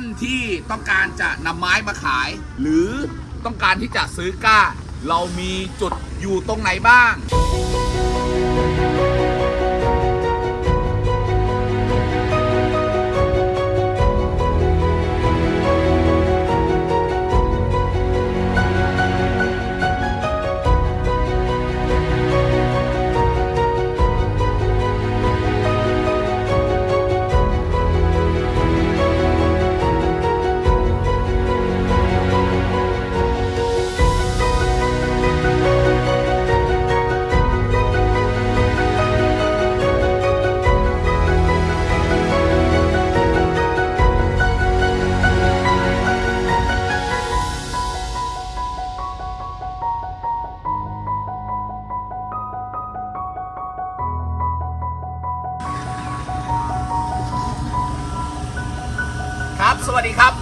านที่ต้องการจะนำไม้มาขาย หรือต้องการที่จะซื้อก้า เรามีจุดอยู่ตรงไหนบ้าง ครับ สวัสดีครับ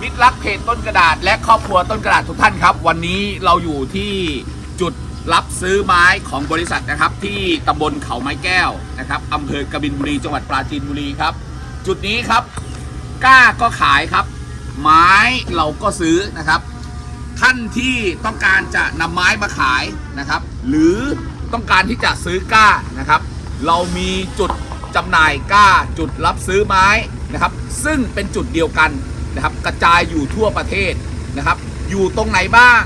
มิตรรักเพจต้นกระดาษ และครอบครัวต้นกระดาษทุกท่านครับ วันนี้เราอยู่ที่จุดรับซื้อไม้ของบริษัทนะครับ ที่ตำบลเขาไม้แก้วนะครับอำเภอกบินบุรีจังหวัดปราจีนบุรีครับ จุดนี้ครับกล้าก็ขายครับ ไม้เราก็ซื้อนะครับ ท่านที่ต้องการจะนำไม้มาขายนะครับ หรือต้องการที่จะซื้อก้านะครับ เรามีจุดจำหน่ายก้าจุดรับซื้อไม้ นะครับ ซึ่งเป็นจุดเดียวกันนะครับ กระจายอยู่ทั่วประเทศนะครับ อยู่ตรงไหนบ้าง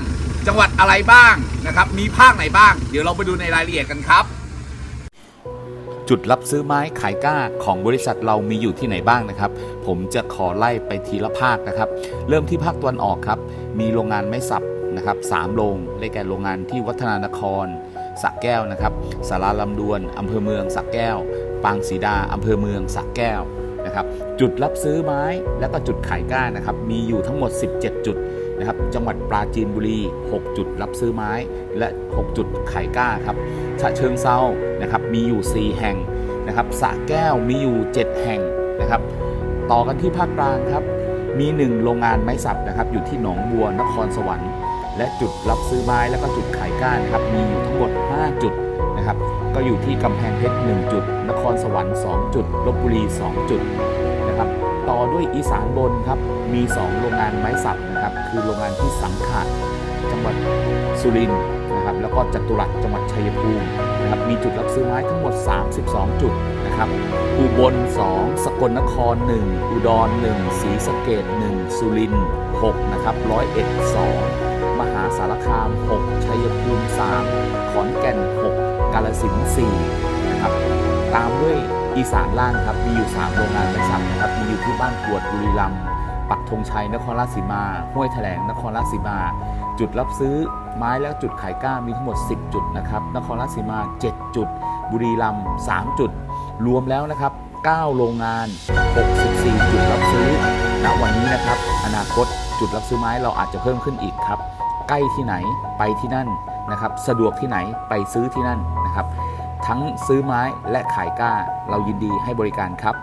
จังหวัดอะไรบ้างนะครับ มีภาคไหนบ้าง เดี๋ยวเราไปดูในรายละเอียดกันครับ จุดรับซื้อไม้ขายก้าของบริษัทเรามีอยู่ที่ไหนบ้างนะครับ ผมจะขอไล่ไปทีละภาคนะครับ เริ่มที่ภาคตะวันออกครับ มีโรงงานไม้สับนะครับสามโรงได้แก่โรงงานที่วัฒนานครสักแก้วนะครับสาราลำดวนอำเภอเมืองสักแก้ว ปางสีดาอำเภอเมืองสักแก้ว นะครับจุดรับซื้อไม้และก็จุดขายก้านะครับมีอยู่ทั้งหมด 17 จุดนะครับจังหวัดปราจีนบุรี 6 จุดรับซื้อไม้และ 6 จุดขายก้าครับฉะเชิงเซานะครับมีอยู่ 4 แห่งนะครับสะแก้วมีอยู่ 7 แห่งนะครับต่อกันที่ภาคกลางครับมี 1 โรงงานไม้สับนะครับอยู่ที่หนองบัวนครสวรรค์ และจุดรับซื้อไม้แล้วก็จุดขายก้านนะครับมีอยู่ทั้งหมด 5 จุดนะครับก็อยู่ที่กำแพงเพชร1จุด นครสวรรค์2จุดลบบุรี 2 จุดนะครับต่อด้วยอีสานบนครับมี 2 โรงงานไม้สับนะครับคือโรงงานที่สังขะจังหวัดสุรินทร์นะครับแล้วก็จตุรัสจังหวัดชัยภูมินะครับมีจุดรับซื้อไม้ทั้งหมด 32 จุดนะครับอุบล 2 สกลนคร 1 อุดร 1ศรีสะเกด1 สุรินทร์6นะครับร้อยเอ็ด2มหา สารคาม 6 ชัยภูมิ 3 ขอนแก่น 6 กาลสิน4นะครับ ตามด้วยอีสานล่างครับ มีอยู่ 3 โรงงานไม้สักนะครับ มีอยู่ที่บ้านกวดบุรีรัมย์ ปักธงชัย นครราชสีมา ห้วยแถลง นครราชสีมา จุดรับซื้อไม้และจุดขายก้ามีทั้งหมด 10 จุดนะครับ นครราชสีมา 7 จุด บุรีรัมย์ 3 จุด รวมแล้วนะครับ 9 โรงงาน 64 จุดรับซื้อ ณ วันนี้นะครับ อนาคตจุดรับซื้อไม้เราอาจจะเพิ่มขึ้นอีกครับ ใกล้ที่ไหนไปที่นั่นนะครับ สะดวกที่ไหนไปซื้อที่นั่นนะครับ ทั้งซื้อไม้และขายก้าเรายินดีให้บริการครับ